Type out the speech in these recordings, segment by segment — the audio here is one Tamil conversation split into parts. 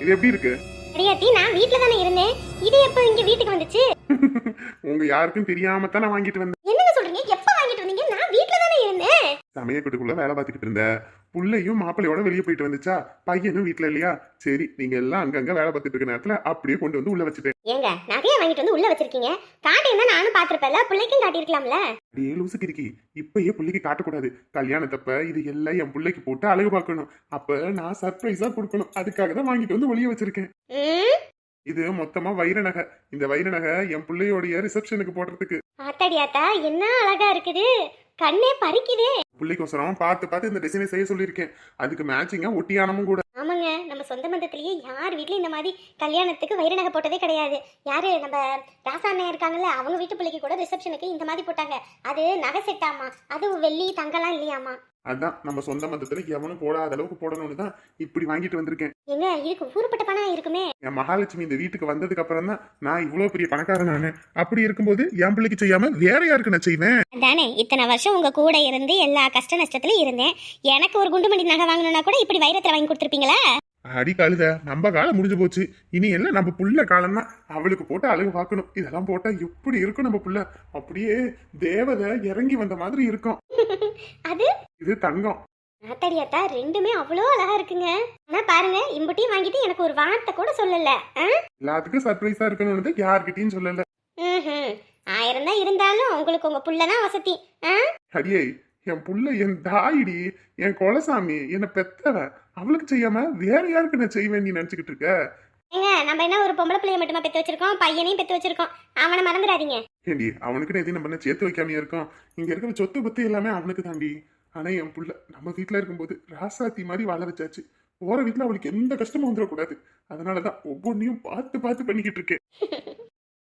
இது எப்படி இருக்கு? அடியாத்தி நான் வீட்ல தானே இருந்தேன். இது எப்போ இங்க வீட்டுக்கு வந்துச்சு? உங்க யாருக்கும் தெரியாம தான் நான் வாங்கிட்டு வந்தேன். என்னங்க சொல்றீங்க? எப்ப வாங்கிட்டு வந்தீங்க? நான் வீட்ல தானே இருந்தேன். சமயக்கட்டுக்குள்ள வேலை பார்த்துக்கிட்டு இருந்தேன். புள்ளையும் மாப்பிள்ளையோட வெளியே போயிட்டு வந்துச்சா? பையனும் வீட்ல இல்லையா? சரி நீங்க எல்லாம் அங்கங்க வேலை பார்த்துட்டு இருக்க நேரத்துல அப்படியே கொண்டு வந்து உள்ள வச்சுட்டேன் ஏங்க நகையை வாங்கிட்டு வந்து உள்ள வச்சிருக்கீங்க. காட்டியிருந்தா நானும் பாத்திருப்பேன்ல பிள்ளைக்கும் காட்டியிருக்கலாம்ல? அப்படியே லூசுக்கு இருக்கி இப்பயே புள்ளைக்கு காட்டக்கூடாது. கல்யாணத்தப்ப இது எல்லாம் என் புள்ளைக்கு போட்டு அழகு பார்க்கணும். அப்ப நான் சர்ப்ரைஸா கொடுக்கணும். அதுக்காக தான் வாங்கிட்டு வந்து வெளியே வச்சிருக்கேன். இது மொத்தமா வைர நகை. இந்த வைர நகை என் பிள்ளையோடைய ரிசப்ஷனுக்கு போடுறதுக்கு. ஆத்தாடியாத்தா என்ன அழகா இருக்குது. கண்ணே பறிக்குதே. பிள்ளைக்கோசரம் பார்த்து பார்த்து இந்த டிசைனை செய்ய சொல்லியிருக்கேன். அதுக்கு மேட்சிங்கா ஒட்டியானமும் கூட. ஆமாங்க நம்ம சொந்த பந்தத்திலேயே யார் வீட்லயும் இந்த மாதிரி கல்யாணத்துக்கு வைர நகை போட்டதே கிடையாது. யாரு நம்ம ராசா அண்ணன் இருக்காங்கல்ல அவங்க வீட்டு பிள்ளைக்கு கூட ரிசப்ஷனுக்கு இந்த மாதிரி போட்டாங்க. அது நகை செட்டாமா அது வெள்ளி தங்கம்லாம் இல்லையாமா? அதான் நம்ம சொந்த மந்தத்துல எவனும் போடாத அளவுக்கு போடணும்னு தான் இப்படி வாங்கிட்டு வந்திருக்கேன். ஏங்க இதுக்கு ஊருப்பட்ட பணம் இருக்குமே என் மகாலட்சுமி இந்த வீட்டுக்கு வந்ததுக்கு அப்புறம் தான் நான் இவ்வளவு பெரிய பணக்காரன் நானு. அப்படி இருக்கும்போது என் பிள்ளைக்கு செய்யாம வேற யாருக்கு நான் செய்வேன்? தானே இத்தனை வருஷம் உங்க கூட இருந்து எல்லா கஷ்ட நஷ்டத்துலயும் இருந்தேன். எனக்கு ஒரு குண்டுமணி நகை வாங்கணும்னா கூட இப்படி வைரத்துல வாங்கி கொடுத்துருப்பீங்களா அடி கழுத நம்ம காலம் முடிஞ்சு போச்சு. இனி எல்லாம் நம்ம புள்ள காலம் தான் அவளுக்கு போட்டு அழகு பார்க்கணும். இதெல்லாம் போட்டா எப்படி இருக்கும் நம்ம புள்ள? அப்படியே தேவதை இறங்கி வந்த மாதிரி இருக்கும். அது? இது தங்கம். ஆத்தாடியாத்தா ரெண்டுமே அவ்வளோ அழகா இருக்குங்க. ஆனா பாருங்க இம்புட்டியும் வாங்கிட்டு எனக்கு ஒரு வார்த்தை கூட சொல்லல? எல்லாத்துக்கும் சர்ப்ரைஸா இருக்கணும்னு யார்கிட்டயும் சொல்லல. ஆயிரம் தான் இருந்தாலும் உங்களுக்கு உங்க புள்ள தான் வசதி? அடியே என் புள்ள என் தாயிடி என் குலசாமி என்னை பெத்தவ. அவளுக்கு செய்யாம வேற யாருக்கு நான் செய்வேன் நீ நினைச்சுக்கிட்டு இருக்க? ஏங்க நம்ம என்ன ஒரு பொம்பளை பிள்ளைய மட்டுமா பெத்து வச்சிருக்கோம்? பையனையும் பெத்து வச்சிருக்கோம். அவனை மறந்துடாதீங்க. ஏண்டி அவனுக்கு எதையும் நம்ம என்ன சேர்த்து வைக்காம இருக்கோம்? இங்க இருக்கிற சொத்து பத்து எல்லாமே அவனுக்கு தாண்டி. ஆனா என் புள்ள நம்ம வீட்ல இருக்கும்போது ராசாத்தி மாதிரி வாழ வச்சாச்சு. போற வீட்ல அவளுக்கு எந்த கஷ்டமும் வந்துடக்கூடாது. அதனாலதான் ஒவ்வொன்றையும் பார்த்து பார்த்து பண்ணிக்கிட்டு இருக்கேன்.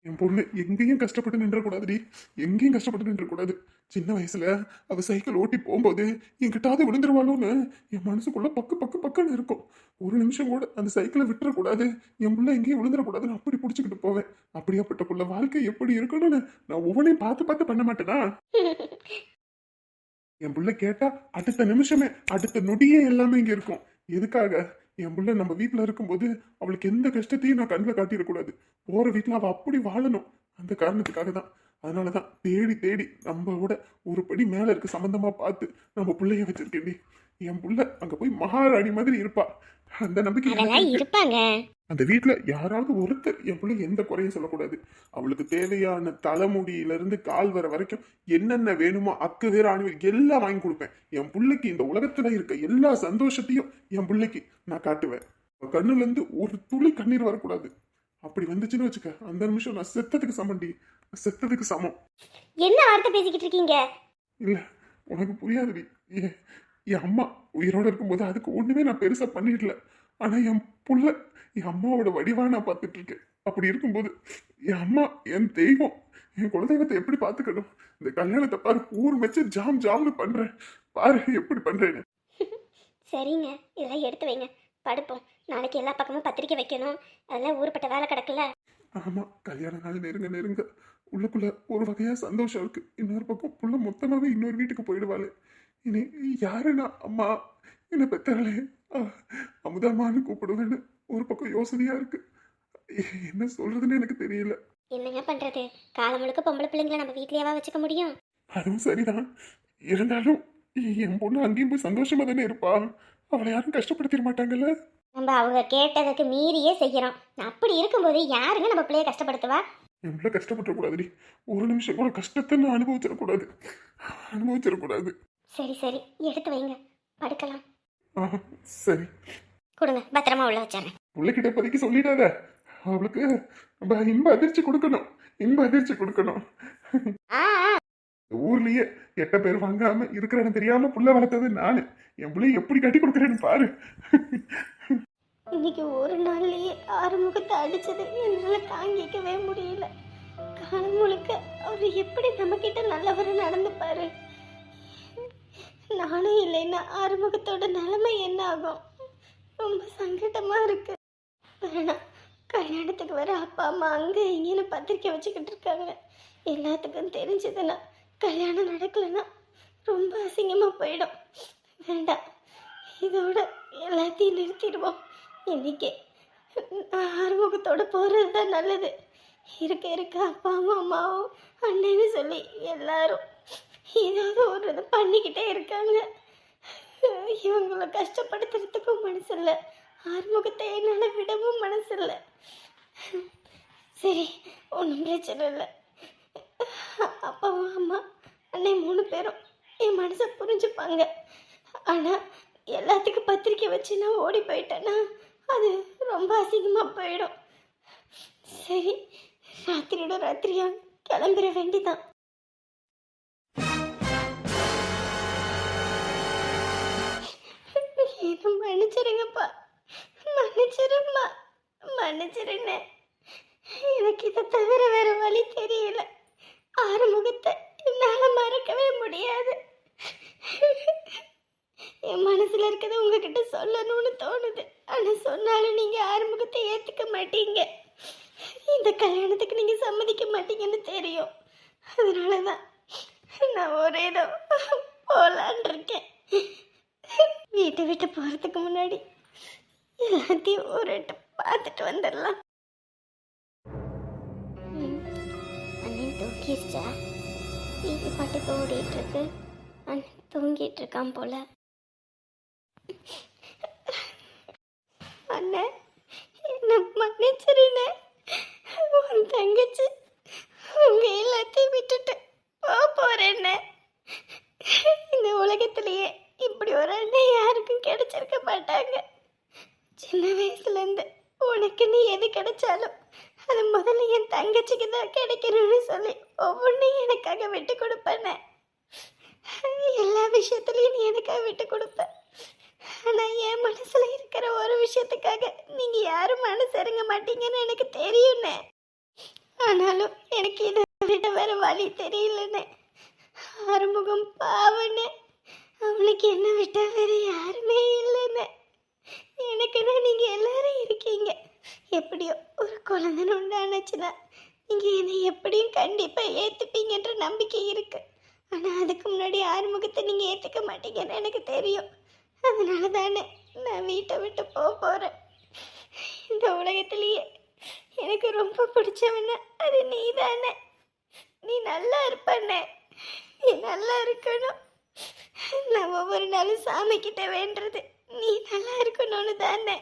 என் பொண்ணு எங்கேயும் கஷ்டப்பட்டு நின்றக்கூடாதுடி. எங்கேயும் கஷ்டப்பட்டு நின்றக்கூடாது. சின்ன வயசுல அவ சைக்கிள் ஓட்டி போகும்போது என்கிட்டாவது விழுந்துருவாளோன்னு என் மனசுக்குள்ள பக்கு பக்கு பக்குன்னு இருக்கும். ஒரு நிமிஷம் கூட அந்த சைக்கிளை விட்டுறக்கூடாது. என் பிள்ளை எங்கேயும் விழுந்துடக்கூடாதுன்னு அப்படி பிடிச்சிக்கிட்டு போவேன். அப்படியாப்பட்ட புள்ள வாழ்க்கை எப்படி இருக்கணும்னு நான் ஒவ்வொன்றையும் பார்த்து பார்த்து பண்ண மாட்டேனா? என் பிள்ளை கேட்டா அடுத்த நிமிஷமே அடுத்த நொடியே எல்லாமே இங்க இருக்கும். எதுக்காக? என் புள்ள நம்ம வீட்ல இருக்கும்போது அவளுக்கு எந்த கஷ்டத்தையும் நான் கண்ணில் காட்டிடக்கூடாது. போற வீட்ல அவ அப்படி வாழணும். அந்த காரணத்துக்காக தான். அதனாலதான் தேடி தேடி நம்ம விட ஒரு படி மேல இருக்க சம்பந்தமா பார்த்து நம்ம புள்ளைய வச்சிருக்கேன்டி. என் புள்ள அங்க போய் மகாராணி மாதிரி இருப்பா. அந்த நம்பிக்கை. இருப்பாங்க. அந்த வீட்ல யாராவது ஒருத்தர் என் பிள்ளை எந்த குறையும் சொல்லக்கூடாது. அவளுக்கு தேவையான தலைமுடியில இருந்து கால் வர வரைக்கும் என்னென்ன வேணுமோ அக்கு வேற ஆணி எல்லாம் வாங்கி கொடுப்பேன். என் பிள்ளைக்கு இந்த உலகத்துல இருக்க எல்லா சந்தோஷத்தையும் என் பிள்ளைக்கு நான் காட்டுவேன். அவ கண்ணுல இருந்து ஒரு துளி கண்ணீர் வரக்கூடாது. அப்படி வந்துச்சுன்னு வச்சுக்க அந்த நிமிஷம் நான் செத்ததுக்கு சமண்டி. செத்ததுக்கு சமம். என்ன வார்த்தை பேசிக்கிட்டு இருக்கீங்க? இல்ல உனக்கு புரியாதுடி என் அம்மா உயிரோட இருக்கும்போது அதுக்கு ஒண்ணுமே நான் பெருசா பண்ணிடல. ஆனா என் புள்ள என் அம்மாவோட வடிவா நான் பார்த்துட்டு இருக்கேன் அப்படி இருக்கும்போது என் அம்மா என் தெய்வம் என் குலதெய்வத்தை எப்படி பார்த்துக்கணும்? இந்த கல்யாணத்தை பாரு ஊர் வச்சு ஜாம் ஜாம்னு பண்றேன். பாரு எப்படி பண்றேன்னு. சரிங்க இதெல்லாம் எடுத்து வைங்க. படுப்போம். நாளைக்கு எல்லா பக்கமும் பத்திரிக்கை வைக்கணும். அதெல்லாம் ஊருப்பட்ட வேலை கிடக்குல்ல. ஆமா கல்யாண நாள் நெருங்க நெருங்க. உள்ளுக்குள்ள ஒரு வகையா சந்தோஷம் இருக்கு. இன்னொரு பக்கம் புள்ள மொத்தமாவே இன்னொரு வீட்டுக்கு போயிடுவாளு. இனி யாருன்னா அம்மா? என்ன பெத்தரலே அமுதம்மான்னு கூப்பிடுவேன்னு ஒரு பக்கம் யோசனையா இருக்கு. என்ன சொல்றதுன்னு எனக்கு தெரியல. என்னங்க பண்றது? காலம் முழுக்க பொம்பளை பிள்ளைங்களை நம்ம வீட்லயேவா வச்சுக்க முடியும்? அதுவும் சரிதான். இருந்தாலும் என் பொண்ணு அங்கேயும் போய் சந்தோஷமா தானே இருப்பா. அவளை யாரும் கஷ்டப்படுத்திட மாட்டாங்கல்ல? நம்ம அவங்க கேட்டதுக்கு மீறியே செய்யறோம். அப்படி இருக்கும்போது யாருங்க நம்ம பிள்ளைய கஷ்டப்படுத்துவா? பிள்ளை கஷ்டப்பட்டுறக்கூடாதுடி. ஒரு நிமிஷம் கூட கஷ்டத்தை நான் அனுபவிச்சிடக்கூடாது. அனுபவிச்சிடக்கூடாது. சரி சரி. எடுத்து வைங்க. படுக்கலாம். ஆ சரி. கொடுங்க பத்திரமா உள்ள வச்சாங்க பிள்ளைகிட்ட இப்போதைக்கு சொல்லிடாத. அவளுக்கு நம்ம இன்ப அதிர்ச்சி கொடுக்கணும். இன்ப அதிர்ச்சி கொடுக்கணும். ஆ ஆ, ஊர்லயே எட்ட பேர் வாங்காம இருக்கிற இடம் தெரியாம புள்ள வளர்த்தது நானு. என் பிள்ளைய எப்படி கட்டி கொடுக்குறேன்னு பாரு. இன்னைக்கு ஒரு நாள்லயே ஆறுமுகத்தை அடிச்சது என்னால தாங்கிக்கவே முடியல. காலம் முழுக்க அவர் எப்படி நம்ம கிட்ட நல்லவரை நடந்துப்பாரு நானும் இல்லைன்னா ஆறுமுகத்தோட நிலைமை என்ன ஆகும்? ரொம்ப சங்கடமாக இருக்கு. வேணாம் கல்யாணத்துக்கு வர அப்பா அம்மா அங்கே இங்கேன்னு பத்திரிக்கை வச்சுக்கிட்டு இருக்காங்க. எல்லாத்துக்கும் தெரிஞ்சதுன்னா கல்யாணம் நடக்கலைன்னா ரொம்ப அசிங்கமாக போயிடும். வேண்டாம் இதோட எல்லாத்தையும் நிறுத்திடுவோம். இன்னைக்கு நான் போகிறது தான் நல்லது. இருக்க இருக்க அப்பாவும் அம்மாவும் அண்ணன்னு சொல்லி எல்லாரும் ஏதாவது ஒரு இது பண்ணிக்கிட்டே இருக்காங்க. இவங்கள கஷ்டப்படுத்துறதுக்கும் மனசில்லை. ஆறுமுகத்தை என்னால் விடவும் மனசில்லை. சரி ஒன்றும் பிரச்சனை இல்லை. அப்பாவும் அம்மா அண்ணன் மூணு பேரும் என் மனசை புரிஞ்சுப்பாங்க. ஆனால் எல்லாத்துக்கும் பத்திரிக்கை வச்சு நான் ஓடி போயிட்டேன்னா அது ரொம்ப அசிங்கமாக போயிடும். சரி ராத்திரியோட ராத்திரியா கிளம்பிட வேண்டிதான். என்ன மன்னிச்சிருங்கப்பா. மன்னிச்சிருமா மன்னிச்சிருங்க. எனக்கு இதை தவிர வேற வழி தெரியல. ஆறுமுகத்தை என்னால் மறக்கவே முடியாது. என் மனசுல இருக்கிறத உங்ககிட்ட சொல்லணும்னு தோணுது. ஆனா சொன்னாலும் நீங்க ஆறுமுகத்தை ஏத்துக்க மாட்டீங்க. இந்த கல்யாணத்துக்கு நீங்க சம்மதிக்க மாட்டீங்கன்னு தெரியும். அதனாலதான் நான் ஒரே இதோ போலான் இருக்கேன். வீட்டை விட்டு போறதுக்கு முன்னாடி எல்லாத்தையும் ஒரு பார்த்துட்டு வந்துடலாம். அண்ணன் தூக்கிடுச்சா டிவி பாட்டுக்கு ஓடிட்டு இருக்கு அண்ணன் தூங்கிட்டு இருக்கான் போல. அண்ணன் என்ன மன்னிச்சிருந்தேன் உன் தங்கச்சி உங்க எல்லாத்தையும் விட்டுட்டு போக போறேன்னு. இந்த உலகத்திலேயே இப்படி ஒரு அண்ணன் யாருக்கும் கிடைச்சிருக்க மாட்டாங்க. சின்ன வயசுல இருந்து உனக்கு நீ எது கிடைச்சாலும் அது முதல்ல என் தங்கச்சிக்கு தான் கிடைக்கணும்னு சொல்லி ஒவ்வொன்றையும் எனக்காக விட்டு கொடுப்பேன் எல்லா விஷயத்துலையும் நீ எனக்காக விட்டு கொடுப்பேன் ஆனால் என் மனசில் இருக்கிற ஒரு விஷயத்துக்காக நீங்கள் யாரும் மனசு இறங்க மாட்டீங்கன்னு எனக்கு தெரியுண்ணே ஆனாலும் எனக்கு இதை விட வேற வழி தெரியலண்ணே ஆறுமுகம் பாவண்ணே அவனுக்கு என்ன விட்டா வேறு யாருமே இல்லைண்ணே எனக்குன்னா நீங்கள் எல்லாரும் இருக்கீங்க. எப்படியோ ஒரு குழந்தைன்னு உண்டானுச்சுன்னா நீங்கள் என்னை எப்படியும் கண்டிப்பாக ஏற்றுப்பீங்கன்ற நம்பிக்கை இருக்குது ஆனால் அதுக்கு முன்னாடி ஆறுமுகத்தை நீங்கள் ஏற்றுக்க மாட்டீங்கன்னு எனக்கு தெரியும். அதனால தானே நான் வீட்டை விட்டு போக போகிறேன் இந்த உலகத்திலேயே எனக்கு ரொம்ப பிடிச்சவன அது நீ தானே நீ நல்லா இருப்பண்ணே. நீ நல்லா இருக்கணும். நான் ஒவ்வொரு நாளும் சாமிக்கிட்ட வேண்டது வேண்டுறது நீ நல்லா இருக்கணும்னு தானே.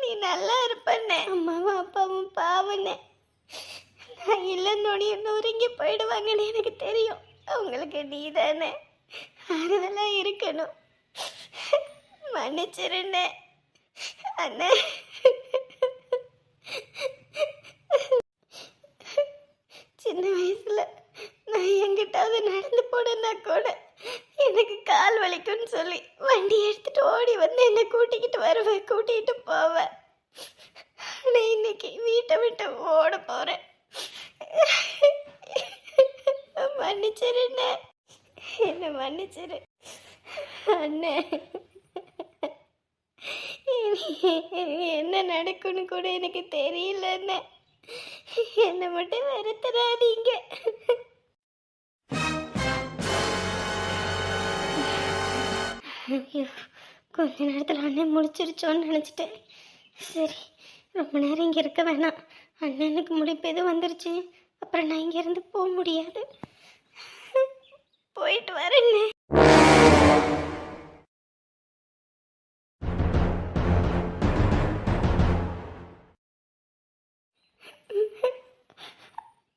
நீ நல்லா இருப்பண்ணே. அம்மாவும் அப்பாவும் பாவனே நான் இல்லைன்னொடிய நொறுங்கி போயிடுவாங்கன்னு எனக்கு தெரியும். அவங்களுக்கு நீ தானே ஆறுதலாக இருக்கணும். மன்னிச்சிருண்ணே அண்ணே. சின்ன வயசுல நான் எங்கிட்டாவது நடந்து போனேன்னா கூட எனக்கு கால் வலிக்கும்னு சொல்லி வண்டி எடுத்துட்டு ஓடி வந்து என்னை கூட்டிக்கிட்டு வருவேன் கூட்டிகிட்டு போவேன் ஆனால் இன்னைக்கு வீட்டை விட்டு ஓட போகிறேன் மன்னிச்சிருண்ணே என்னை மன்னிச்சிரு? அண்ணே. என்ன நடக்கும்னு கூட எனக்கு தெரியலன்னு என்னை மட்டும் வருத்தராதீங்க ஐயோ கொஞ்ச நேரத்தில் அண்ணன் முடிச்சிருச்சோன்னு நினச்சிட்டேன். சரி ரொம்ப நேரம் இங்கே இருக்க வேணாம். அண்ணனுக்கு முடிப்பு எதுவும் வந்துருச்சு. அப்புறம் நான் இங்கேருந்து போக முடியாது. போயிட்டு வரேன்னு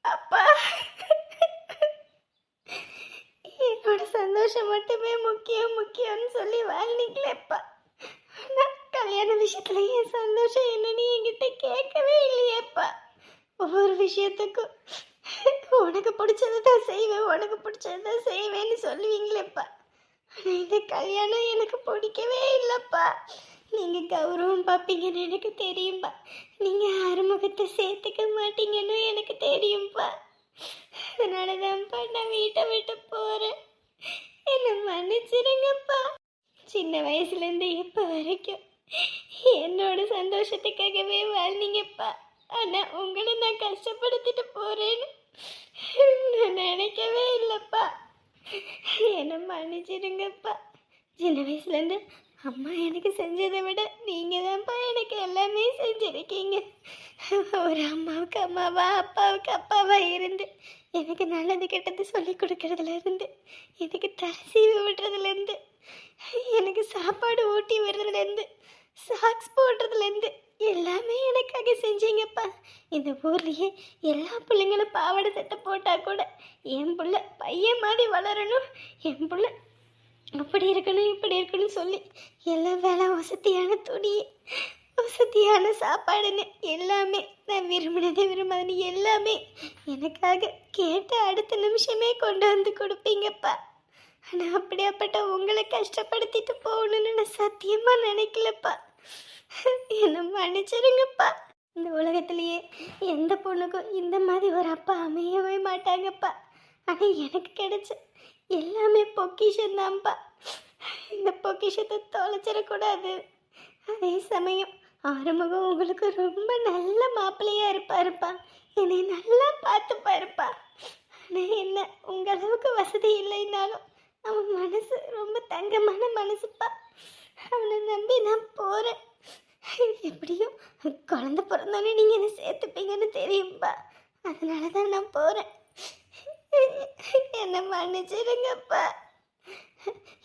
அப்பா. என்னோட சந்தோஷம் மட்டுமே முக்கியம் முக்கியம்னு சொல்லி வாழ்ந்தீங்களேப்பா ஆனால் கல்யாண விஷயத்துல என் சந்தோஷம் என்னன்னு என்கிட்ட கேட்கவே இல்லையேப்பா ஒவ்வொரு விஷயத்துக்கும் உனக்கு பிடிச்சது தான் செய்வேன் உனக்கு பிடிச்சது தான் செய்வேன்னு சொல்லுவீங்களேப்பா ஆனால் இந்த கல்யாணம் எனக்கு பிடிக்கவே இல்லைப்பா. நீங்கள் கௌரவம் பார்ப்பீங்கன்னு எனக்கு தெரியும்பா. நீங்கள் ஆறுமுகத்தை சேர்த்துக்க மாட்டீங்கன்னு எனக்கு தெரியும்பா. அதனால தான்ப்பா நான் வீட்டை விட்டு போகிறேன் என்னை மன்னிச்சிருங்கப்பா. சின்ன வயசுலேருந்து இப்போ வரைக்கும் என்னோட சந்தோஷத்துக்காகவே வாழ்ந்தீங்கப்பா. ஆனால் உங்களை நான் கஷ்டப்படுத்திட்டு போகிறேன்னு நான் நினைக்கவே இல்லைப்பா. என்னை மன்னிச்சிடுங்கப்பா சின்ன வயசுலேருந்து அம்மா எனக்கு செஞ்சதை விட நீங்கள் தான்ப்பா எனக்கு எல்லாமே செஞ்சுருக்கீங்க. ஒரு அம்மாவுக்கு அம்மாவா அப்பாவுக்கு அப்பாவா இருந்து எனக்கு நல்லது கெட்டது சொல்லி கொடுக்கறதுலேருந்து எனக்கு தலை விடுறதுலேருந்து எனக்கு சாப்பாடு ஊட்டி விடுறதுலேருந்து சாக்ஸ் போடுறதுலேருந்து எல்லாமே எனக்காக செஞ்சீங்கப்பா. இந்த ஊர்லேயே எல்லா பிள்ளைங்களும் பாவாடை சட்டை போட்டால் கூட என் பிள்ளை பையன் மாதிரி வளரணும் என் பிள்ளை அப்படி இருக்கணும் இப்படி இருக்கணும் சொல்லி எல்லா வேலை வசதியான துணி வசதியான சாப்பாடுன்னு எல்லாமே நான் விரும்பினதே விரும்பாதுன்னு எல்லாமே எனக்காக கேட்ட அடுத்த நிமிஷமே கொண்டு வந்து கொடுப்பீங்கப்பா. ஆனால் அப்படியாப்பட்ட உங்களை கஷ்டப்படுத்திட்டு போகணும்னு நான் சத்தியமாக நினைக்கலப்பா. என்னை மன்னிச்சிருங்கப்பா. இந்த உலகத்திலேயே எந்த பொண்ணுக்கும் இந்த மாதிரி ஒரு அப்பா அமையவே மாட்டாங்கப்பா. ஆனால் எனக்கு கிடைச்ச எல்லாமே பொக்கிஷந்தான்ப்பா இந்த பொக்கிஷத்தை தொலைச்சிடக்கூடாது. அதே சமயம் ஆறுமுகம் உங்களுக்கு ரொம்ப நல்ல மாப்பிள்ளையாக இருப்பாருப்பா. என்னை நல்லா பார்த்துப்பாருப்பா. ஆனால் என்ன உங்கள் அளவுக்கு வசதி இல்லைன்னாலும் அவன் மனசு ரொம்ப தங்கமான மனசுப்பா. அவனை நம்பி நான் போகிறேன் எப்படியும் குழந்த பிறந்தோன்னே நீங்கள் என்னை சேர்த்துப்பீங்கன்னு தெரியும்ப்பா அதனால தான் நான் போகிறேன் என்னை மன்னிச்சிடுங்கப்பா.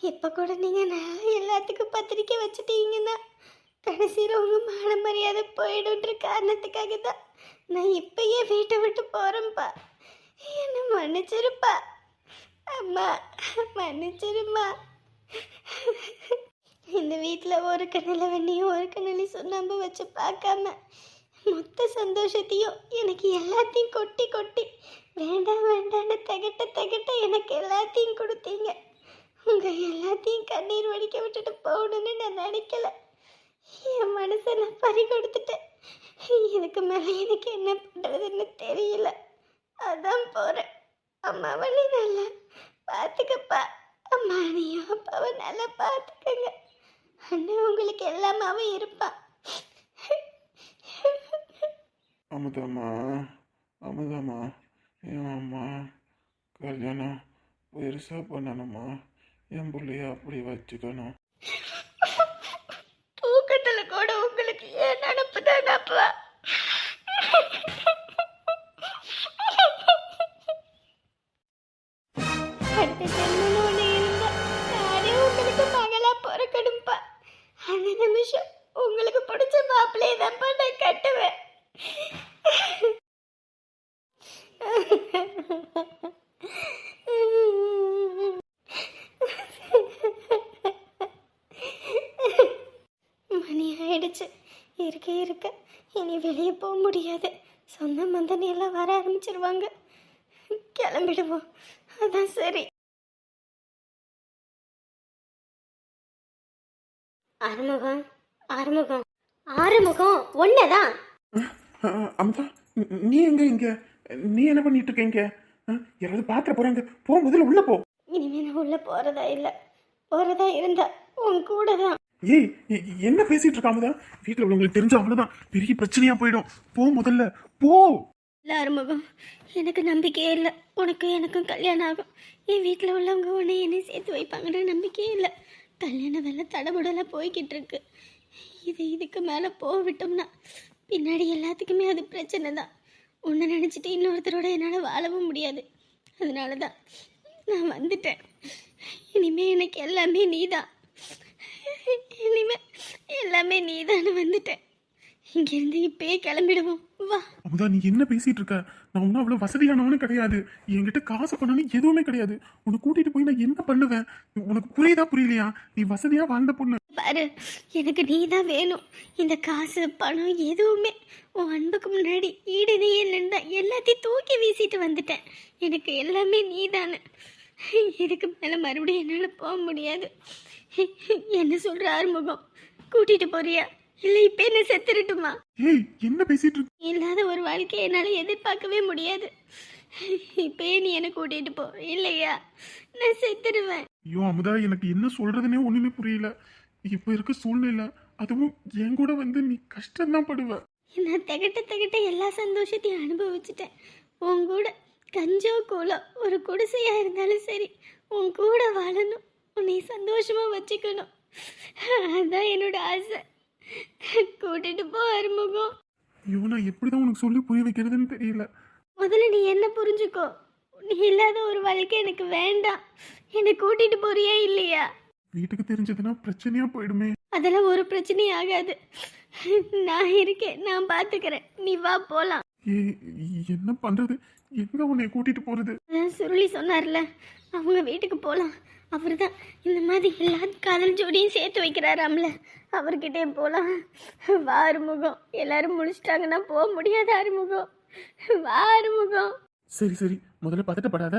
இப்போ கூட நீங்கள் நான் எல்லாத்துக்கும் பத்திரிக்கை வச்சுட்டீங்கன்னா கடைசியில் உங்கள் மான மரியாதை போயிடுன்ற காரணத்துக்காக தான் நான் இப்பயே வீட்டை விட்டு போகிறேன்ப்பா என்னை மன்னிச்சிருப்பா. அம்மா மன்னிச்சிருமா இந்த வீட்டில் ஒரு கண்ணில் வெண்ணியும் ஒரு கண்ணிலையும் சுண்ணாம்பு வச்சு பார்க்காம மொத்த சந்தோஷத்தையும் எனக்கு எல்லாத்தையும் கொட்டி கொட்டி வேண்டாம் தகட்ட தகட்ட எனக்கு எல்லாத்தையும் கொடுத்தீங்க. உங்கள் எல்லாத்தையும் கண்ணீர் வடிக்க விட்டுட்டு போகணும்னு நான் நினைக்கல. என் மனசை நான் பறி கொடுத்துட்டேன் இதுக்கு மேலே எனக்கு என்ன பண்ணுறதுன்னு தெரியல. அதான் போகிறேன் அம்மாவை நீ நல்லா பார்த்துக்கப்பா அம்மா நீயும் அப்பாவை நல்லா பார்த்துக்கங்க அண்ணன் உங்களுக்கு எல்லாமாவும் இருப்பான் அமுதாம்மா அமுதாம்மா என் அம்மா. கல்யாணம் பெருசாக பண்ணணுமா? என் பிள்ளைய அப்படி வச்சுக்கணும். தூக்கத்துல கூட உங்களுக்கு ஏன் நினப்பு தானப்பா? ஆயிடுச்சு இருக்க இருக்க. இனி வெளியே போக முடியாது. சொந்த மந்தனி எல்லாம் வர ஆரம்பிச்சிருவாங்க. கிளம்பிடுவோம். அதான் சரி. ஆறுமுகம் ஆறுமுகம். ஆறுமுகம் ஒன்னதான் அமுதா நீ- எங்க இங்க? நீ என்ன பண்ணிட்டு இருக்க இங்க? அஹ், யாராவது பாத்திர போறாங்க. போ முதல்ல உள்ள போ. இனிமே நான் உள்ள போறதா இல்ல. போறதா இருந்தா உன் கூட தான் ஏய் என்ன பேசிட்டு இருக்க அமுதா வீட்டுல உள்ளவங்களுக்கு தெரிஞ்ச அவ்வளவுதான் பெரிய பிரச்சனையா போயிடும். போ முதல்ல போ! இல்லை ஆறுமுகம் எனக்கு நம்பிக்கையே இல்லை. உனக்கும் எனக்கும் கல்யாணம் ஆகும். என் வீட்டில் உள்ளவங்க உன்னை என்னை சேர்த்து வைப்பாங்கன்ற நம்பிக்கையே இல்லை. கல்யாண வேலை தடபுடலாக போய்கிட்டு இருக்கு. இது இதுக்கு மேலே போவிட்டோம்னா பின்னாடி எல்லாத்துக்குமே அது பிரச்சனை தான். உன்னை நினச்சிட்டு இன்னொருத்தரோட என்னால் வாழவும் முடியாது. அதனால தான் நான் வந்துட்டேன். இனிமே எனக்கு எல்லாமே நீதான். இனிமே எல்லாமே நீதான்னு வந்துட்டேன் இங்கேருந்து இப்பயே கிளம்பிடுவோம். வா. அமுதா நீ என்ன பேசிட்டு இருக்க? நான் ஒன்றும் அவ்வளவு வசதியானவனும் கிடையாது. என்கிட்ட காசு பண்ணணும் எதுவுமே கிடையாது. உன்னை கூட்டிட்டு போய் நான் என்ன பண்ணுவேன்? உனக்கு புரியுதா புரியலையா? நீ வசதியா வாழ்ந்த பொண்ணு. பாரு எனக்கு நீ தான் வேணும். இந்த காசு பணம் எதுவுமே. உன் அன்புக்கு முன்னாடி ஈடு நீ இல்லைன்னு தான் எல்லாத்தையும் தூக்கி வீசிட்டு வந்துட்டேன். எனக்கு எல்லாமே நீ தானே இதுக்கு மேலே மறுபடியும் என்னால் போக முடியாது. என்ன சொல்கிற ஆறுமுகம்? கூட்டிகிட்டு போறியா? இல்லை இப்போ என்ன செத்துருட்டுமா ஏய் என்ன பேசிட்டு இருக்க? இல்லாத ஒரு வாழ்க்கையை என்னால் எதிர்பார்க்கவே முடியாது. இப்பயே நீ என்னை கூட்டிகிட்டு போ. இல்லையா? நான் செத்துருவேன் ஐயோ அமுதா எனக்கு என்ன சொல்றதுனே ஒண்ணுமே புரியல. இப்ப இருக்க சூழ்நிலை அதுவும் என் கூட வந்து நீ கஷ்டம் தான் படுவ. நான் திகட்ட திகட்ட எல்லா சந்தோஷத்தையும் அனுபவிச்சிட்டேன். உன் கூட கஞ்சோ கூலோ ஒரு குடிசையாக இருந்தாலும் சரி உன் கூட வாழணும். உன்னை சந்தோஷமாக வச்சுக்கணும். அதான் என்னோட ஆசை. கூட்டிட்டு போ அறுமுகம் ஐயோ நான் எப்படிதான் உனக்கு சொல்லி புரிய வைக்கிறதுன்னு தெரியல. முதல்ல நீ என்ன புரிஞ்சுக்கோ. நீ இல்லாத ஒரு வாழ்க்கை எனக்கு வேண்டாம். என்னை கூட்டிட்டு போறியா இல்லையா? வீட்டுக்கு தெரிஞ்சதுன்னா பிரச்சனையா போயிடுமே. அதெல்லாம் ஒரு பிரச்சனையும் ஆகாது. நான் இருக்கேன் நான் பார்த்துக்கிறேன் நீ வா போலாம். ஏ என்ன பண்றது? எங்க உன்னை கூட்டிட்டு போறது? சுருளி சொன்னார்ல அவங்க வீட்டுக்கு போகலாம் அவர் தான் இந்த மாதிரி எல்லா காதல் ஜோடியும் சேர்த்து வைக்கிறாராம்ல. அவர்கிட்டே போகலாம் வா அறுமுகம் எல்லாரும் முடிச்சிட்டாங்கன்னா போக முடியாது அறுமுகம் வா அறுமுகம் சரி சரி. முதல்ல பதட்டப்படாத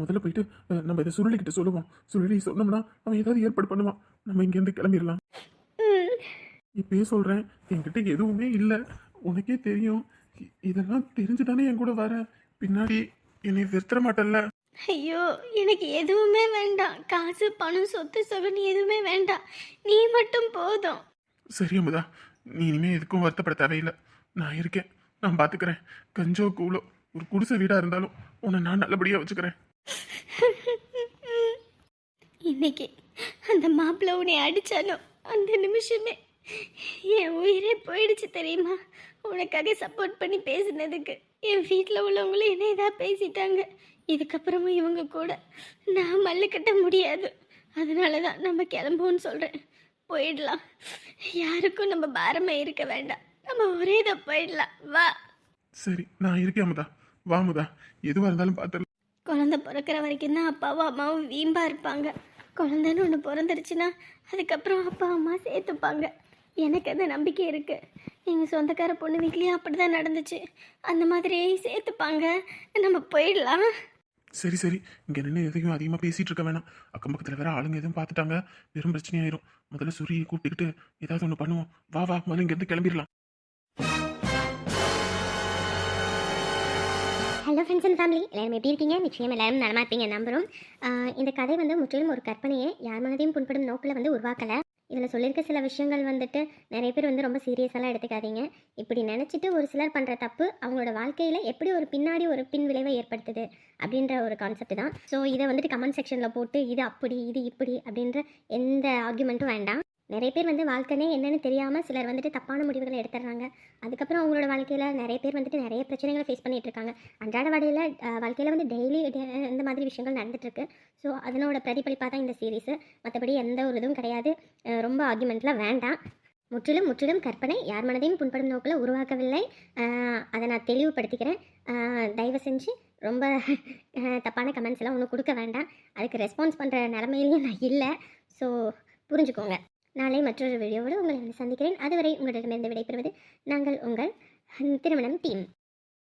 முதல்ல போயிட்டு நம்ம இதை சுருளிக்கிட்ட சொல்லுவோம். சுருளி சொன்னோம்னா அவன் ஏதாவது ஏற்பாடு பண்ணுவான். நம்ம இங்கேருந்து கிளம்பிடலாம். இப்பயே சொல்றேன். என்கிட்ட எதுவுமே இல்லை. உனக்கே தெரியும். இதெல்லாம் தெரிஞ்சுதானே என் கூட வர. பின்னாடி என்னை வெறுத்துற மாட்டல்ல. ஐயோ எனக்கு எதுவுமே வேண்டாம். காசு பணம் சொத்து சொகன் எதுவுமே வேண்டாம். நீ மட்டும் போதும். சரி அமுதா. நீ இனிமே எதுக்கும் வருத்தப்பட தேவையில்லை. நான் இருக்கேன். நான் பார்த்துக்கிறேன் கஞ்சோ கூலோ ஒரு குடிசை வீடா இருந்தாலும் உன்னை நான் நல்லபடியா வச்சுக்கிறேன். இன்னைக்கு அந்த மாப்பிள்ளை உன்னை அடிச்சாலும் அந்த நிமிஷமே என் உயிரே போயிடுச்சு தெரியுமா? உனக்காக சப்போர்ட் பண்ணி பேசினதுக்கு. என் வீட்டில் உள்ளவங்களும் என்ன ஏதாவது பேசிட்டாங்க. இதுக்கப்புறமும் இவங்க கூட நான் மல்லு கட்ட முடியாது. அதனால தான் நம்ம கிளம்புவோன்னு சொல்கிறேன் போயிடலாம். யாருக்கும் நம்ம பாரமே இருக்க வேண்டாம். நம்ம ஒரே இதை போயிடலாம். வா. சரி நான் இருக்கேன் அமுதா. வா அமுதா. எதுவா இருந்தாலும் பார்த்துடலாம். குழந்தை பிறக்கிற வரைக்கும் தான் அப்பாவும் அம்மாவும் வீம்பாக இருப்பாங்க. குழந்தைன்னு ஒன்று பிறந்துருச்சுன்னா அதுக்கப்புறம் அப்பா அம்மா சேர்த்துப்பாங்க. எனக்கு அந்த நம்பிக்கை இருக்குது எங்கள் சொந்தக்கார பொண்ணு வீட்லேயும் அப்படி தான் நடந்துச்சு. அந்த மாதிரியே சேர்த்துப்பாங்க. நம்ம போயிடலாம். சரி சரி. இங்கே நின்று எதையும் அதிகமாக பேசிகிட்டு இருக்க வேணாம். அக்கம் பக்கத்தில் வேற ஆளுங்க எதுவும் பார்த்துட்டாங்க வெறும் பிரச்சனையாயிரும் முதல்ல சூரியை கூப்பிட்டுக்கிட்டு ஏதாவது ஒன்று பண்ணுவோம். வா வா. முதல்ல இங்கேருந்து கிளம்பிடலாம். ஹலோ ஃப்ரெண்ட்ஸ் அண்ட் ஃபேமிலி எல்லாரும் எப்படி இருக்கீங்க? நிச்சயம் எல்லாரும் நலமா இருப்பீங்க. நம்புகிறோம் இந்த கதை வந்து முற்றிலும் ஒரு கற்பனையை யார் மனதையும் புண்படும் நோக்கில் வந்து உருவாக்கலை. இதில் சொல்லியிருக்க சில விஷயங்கள் வந்துட்டு நிறைய பேர் வந்து ரொம்ப சீரியஸாலாம் எடுத்துக்காதீங்க. இப்படி நினச்சிட்டு ஒரு சிலர் பண்ணுற தப்பு அவங்களோட வாழ்க்கையில் எப்படி ஒரு பின்னாடி ஒரு பின் விளைவை ஏற்படுத்துது அப்படின்ற ஒரு கான்செப்ட் தான். ஸோ இதை வந்துட்டு கமெண்ட் செக்ஷனில் போட்டு இது அப்படி இது இப்படி அப்படின்ற எந்த ஆர்குமெண்ட்டும் வேண்டாம். நிறைய பேர் வந்து வாழ்க்கைனே என்னென்னு தெரியாமல் சிலர் வந்துட்டு தப்பான முடிவுகளை எடுத்துடுறாங்க. அதுக்கப்புறம் அவங்களோட வாழ்க்கையில் நிறைய பேர் வந்துட்டு நிறைய பிரச்சனைகளை ஃபேஸ் பண்ணிகிட்டு இருக்காங்க. அன்றாட வடையில் வாழ்க்கையில் வந்து டெய்லி இந்த மாதிரி விஷயங்கள் நடந்துகிட்ருக்கு ஸோ அதனோட பிரதிபலிப்பாக தான் இந்த சீரீஸு மற்றபடி எந்த ஒரு இதுவும் கிடையாது. ரொம்ப ஆர்குமெண்ட்லாம் வேண்டாம். முற்றிலும் முற்றிலும் கற்பனை. யார் மனதையும் புண்படும் நோக்கில் உருவாக்கவில்லை. அதை நான் தெளிவுபடுத்திக்கிறேன். தயவு செஞ்சு ரொம்ப தப்பான கமெண்ட்ஸ் எல்லாம் ஒன்றும் கொடுக்க வேண்டாம். அதுக்கு ரெஸ்பான்ஸ் பண்ணுற நிலமையிலையும் நான் இல்லை. ஸோ புரிஞ்சுக்கோங்க. நாளை மற்றொரு வீடியோவோடு உங்களை வந்து சந்திக்கிறேன். அதுவரை உங்களிடமிருந்து விடைபெறுவது நாங்கள் உங்கள் திருமணம் டீம்.